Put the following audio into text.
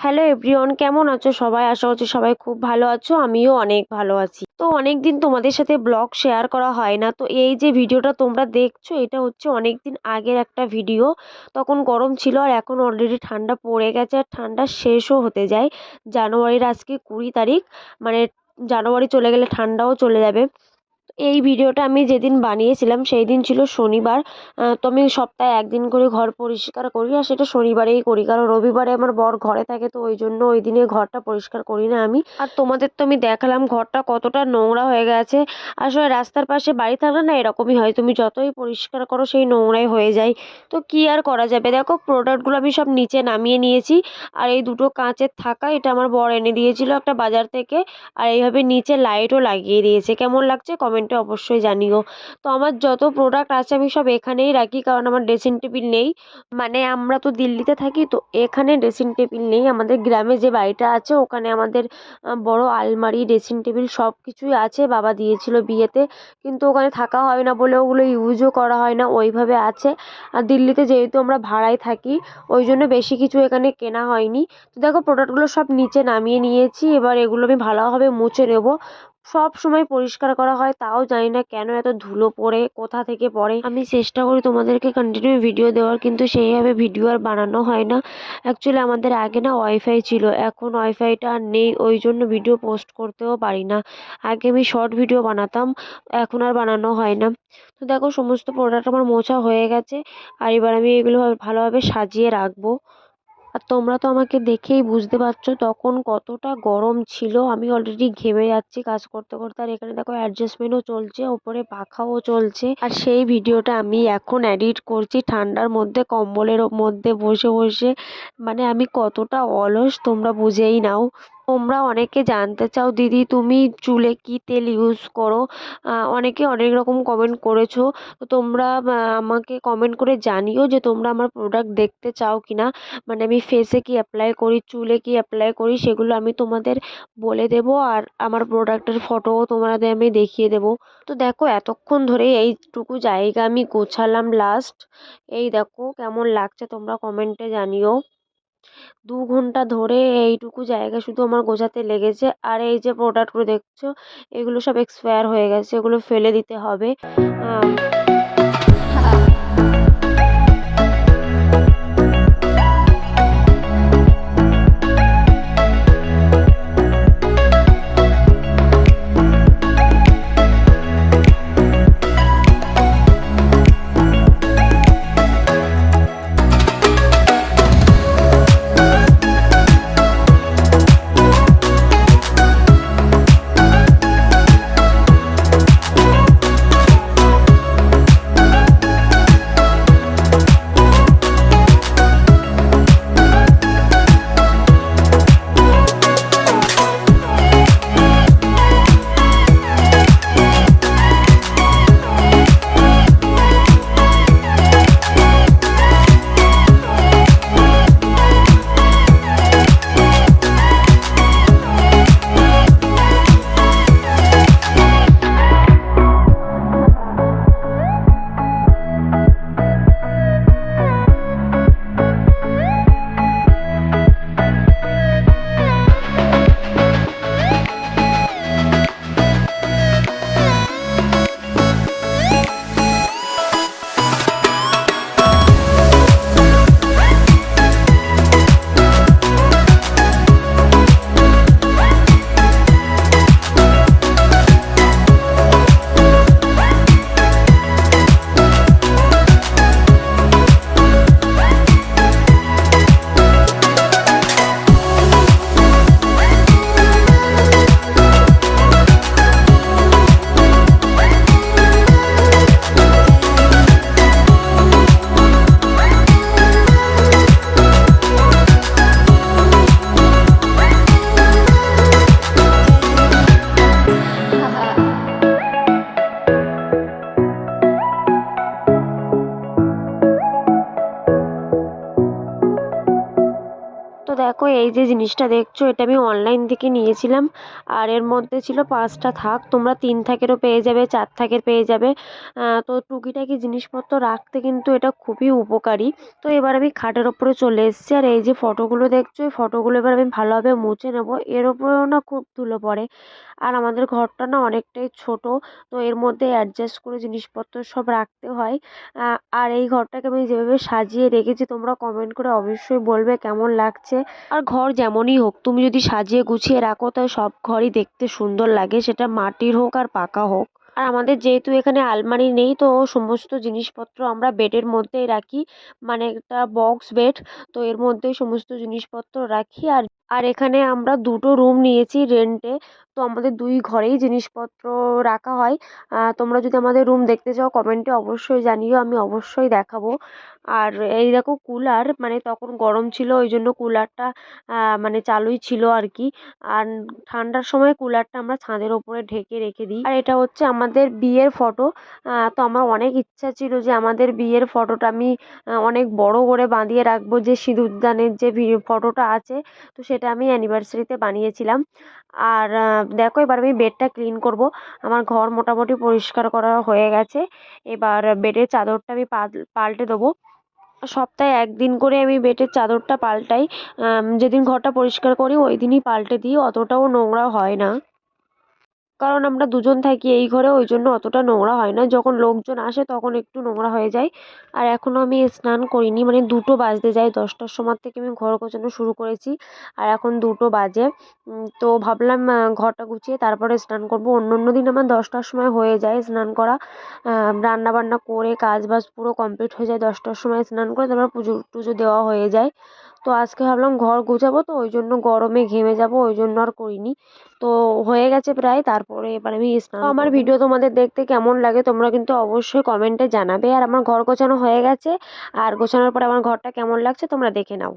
Hello everyone কেমন আছো? সবাই আশা করছি সবাই খুব ভালো আছো, আমিও অনেক ভালো আছি। তো অনেক দিন তোমাদের সাথে ব্লগ শেয়ার করা হয় না, তো এই যে ভিডিওটা তোমরা দেখছ, এটা হচ্ছে অনেক দিন আগের একটা ভিডিও। তখন গরম ছিল আর এখন অলরেডি ঠান্ডা পড়ে গেছে আর ঠান্ডা শেষও হতে যায়। জানুয়ারির আজকে কুড়ি তারিখ মানে জানুয়ারি চলে গেলে ঠান্ডাও চলে যাবে। এই ভিডিওটা আমি যেদিন বানিয়েছিলাম সেই দিন ছিল শনিবার। তো আমি সপ্তাহে একদিন করে ঘর পরিষ্কার করি আর সেটা শনিবারেই করি। কারণ রবিবারে আমার বর ঘরে থাকে তো ওই জন্য ওই দিনে ঘরটা পরিষ্কার করি না আমি। আর তোমাদের তো আমি দেখালাম ঘরটা কতটা নোংরা হয়ে গেছে। আসলে রাস্তার পাশে বাড়ি থাকলে না এরকমই হয়, তুমি যতই পরিষ্কার করো সেই নোংরাই হয়ে যায়। তো কী আর করা যাবে? দেখো প্রোডাক্টগুলো আমি সব নিচে নামিয়ে নিয়েছি। আর এই দুটো কাঁচের থাকা এটা আমার বর এনে দিয়েছিল একটা বাজার থেকে। আর এইভাবে নিচে লাইটও লাগিয়ে দিয়েছে। কেমন লাগছে? কমেন্ট কমেন্টে অবশ্যই জানিও। তো আমার যত প্রোডাক্ট আছে আমি সব এখানেই রাখি, কারণ আমার ড্রেসিং টেবিল নেই। মানে আমরা তো দিল্লিতে থাকি, তো এখানে ড্রেসিং টেবিল নেই। আমাদের গ্রামে যে বাড়িটা আছে, ওখানে আমাদের বড় আলমারি ড্রেসিং টেবিল সব কিছুই আছে। বাবা দিয়েছিল বিয়েতে, কিন্তু ওখানে থাকা হয় না বলে ওগুলো ইউজও করা হয় না, ওইভাবে আছে। আর দিল্লিতে যেহেতু আমরা ভাড়ায় থাকি, ওই জন্য বেশি কিছু এখানে কেনা হয়নি। তো দেখো প্রোডাক্টগুলো সব নিচে নামিয়ে নিয়েছি, এবার এগুলো আমি ভালোভাবে মুছে নেব। সব সময় পরিষ্কার করা হয়, তাও জানি না কেন এত ধুলো পড়ে, কোথা থেকে পড়ে। আমি চেষ্টা করি তোমাদেরকে কন্টিনিউ ভিডিও দেওয়ার, কিন্তু সেইভাবে ভিডিও আর বানানো হয় না। অ্যাকচুয়ালি আমাদের আগে না ওয়াইফাই ছিল, এখন ওয়াইফাইটা আর নেই, ওই জন্য ভিডিও পোস্ট করতেও পারি না। আগে আমি শর্ট ভিডিও বানাতাম, এখন আর বানানো হয় না। তো দেখো, সমস্ত প্রোডাক্ট আমার মোছা হয়ে গেছে, আর এবার আমি এগুলো ভালোভাবে সাজিয়ে রাখব। আর তোমরা তো আমাকে দেখেই বুঝতে পারছ তখন কতটা গরম ছিল। আমি অলরেডি ঘেমে যাচ্ছি কাজ করতে করতে। আর এখানে দেখো অ্যাডজাস্টমেন্টও চলছে, ওপরে পাখাও চলছে। আর সেই ভিডিওটা আমি এখন এডিট করছি ঠান্ডার মধ্যে, কম্বলের মধ্যে বসে বসে। মানে আমি কতটা অলস তোমরা বুঝেই নাও। তোমরা অনেকে জানতে চাও, দিদি তুমি চুলে কি তেল ইউজ করো? অনেকে অনেক রকম কমেন্ট করেছ। তো তোমরা আমাকে কমেন্ট করে জানিও যে তোমরা আমার প্রোডাক্ট দেখতে চাও কি না মানে আমি ফেসে কি অ্যাপ্লাই করি, চুলে কি অ্যাপ্লাই করি, সেগুলো আমি তোমাদের বলে দেবো আর আমার প্রোডাক্টের ফটোও তোমাদের আমি দেখিয়ে দেবো। তো দেখো, এতক্ষণ ধরে এইটুকু জায়গা আমি গোছালাম লাস্ট এই দেখো, কেমন লাগছে তোমরা কমেন্টে জানিও। দু ঘণ্টা ধরে এইটুকু জায়গা শুধু আমার গোছাতে লেগেছে। আর এই যে প্রোডাক্টগুলো দেখছ, এগুলো সব এক্সপায়ার হয়ে গেছে, এগুলো ফেলে দিতে হবে। এই যে জিনিসটা দেখছ, এটা আমি অনলাইন থেকে নিয়েছিলাম। আর এর মধ্যে ছিল পাঁচটা থাক, তোমরা তিন থাকেরও পেয়ে যাবে, চার থাকের পেয়ে যাবে। তো টুকিটাকি জিনিসপত্র রাখতে কিন্তু এটা খুবই উপকারী। তো এবার আমি খাটের ওপরে চলে এসেছি, আর এই যে ফটোগুলো দেখছ, এই ফটোগুলো এবার আমি ভালোভাবে মুছে নেব। এর ওপরেও না খুব ধুলো পড়ে। আর আমাদের ঘরটা না অনেকটাই ছোট, তো এর মধ্যে অ্যাডজাস্ট করে জিনিসপত্র সব রাখতে হয়। আর এই ঘরটাকে আমি যেভাবে সাজিয়ে রেখেছি, তোমরা কমেন্ট করে অবশ্যই বলবে কেমন লাগছে। আর ঘর যেমনই হোক, তুমি যদি সাজিয়ে গুছিয়ে রাখো, তাহলে সব ঘরই দেখতে সুন্দর লাগে। সেটা মাটির হোক আর পাকা হোক। আর আমাদের যেহেতু এখানে আলমারি নেই, তো সমস্ত জিনিসপত্র আমরা বেডের মধ্যেই রাখি। মানে একটা বক্স বেড তো এর মধ্যেই সমস্ত জিনিসপত্র রাখি। আর আর এখানে আমরা দুটো রুম নিয়েছি রেন্টে তো আমাদের দুই ঘরেই জিনিসপত্র রাখা হয়। তোমরা যদি আমাদের রুম দেখতে চাও কমেন্টে অবশ্যই জানিও, আমি অবশ্যই দেখাবো। আর এই দেখো কুলার মানে তখন গরম ছিল ওই জন্য কুলারটা মানে চালুই ছিল আর কি। আর ঠান্ডার সময় কুলারটা আমরা ছাদের ওপরে ঢেকে রেখে দিই। আর এটা হচ্ছে আমাদের বিয়ের ফটো তো আমার অনেক ইচ্ছা ছিল যে আমাদের বিয়ের ফটোটা আমি অনেক বড় করে বাঁধিয়ে রাখব, যে সিঁদুরদানের যে ফটোটা আছে। তো সেটা আমি অ্যানিভার্সারিতে বানিয়েছিলাম। আর দেখো এবার আমি বেডটা ক্লিন করব। আমার ঘর মোটামুটি পরিষ্কার করা হয়ে গেছে। এবার বেডের চাদরটা আমি পাল্টে দেবো। সপ্তাহে একদিন করে আমি বেডের চাদরটা পাল্টাই। যেদিন ঘরটা পরিষ্কার করি, ওই দিনই পাল্টে দিই। অতটাও নোংরা হয় না। কারণ আমরা দুজন থাকি এই ঘরে, ওই জন্য অতটা নোংরা হয় না। যখন লোকজন আসে তখন একটু নোংরা হয়ে যায়। আর এখনও আমি স্নান করিনি মানে দুটো বাজতে যায়, দশটার সময় থেকে আমি ঘর গোছানো শুরু করেছি। আর এখন দুটো বাজে। তো ভাবলাম ঘরটা গুছিয়ে তারপরে স্নান করব। অন্য অন্য দিন আমার দশটার সময় হয়ে যায় স্নান করা। রান্না বান্না করে কাজ বাজ পুরো কমপ্লিট হয়ে যায়। দশটার সময় স্নান করে তারপর পুজো টুজো দেওয়া হয়ে যায়। তো আজকে ভাবলাম ঘর গোছাবো তো ওই জন্য গরমে ঘেমে যাব ওই জন্য আর করিনি। তো হয়ে গেছে প্রায় তারপরে এবার আমি স্নান আমার ভিডিও তোমাদের দেখতে কেমন লাগে তোমরা কিন্তু অবশ্যই কমেন্টে জানাবে। আর আমার ঘর গোছানো হয়ে গেছে আর গোছানোর পরে আমার ঘরটা কেমন লাগছে তোমরা দেখে নাও।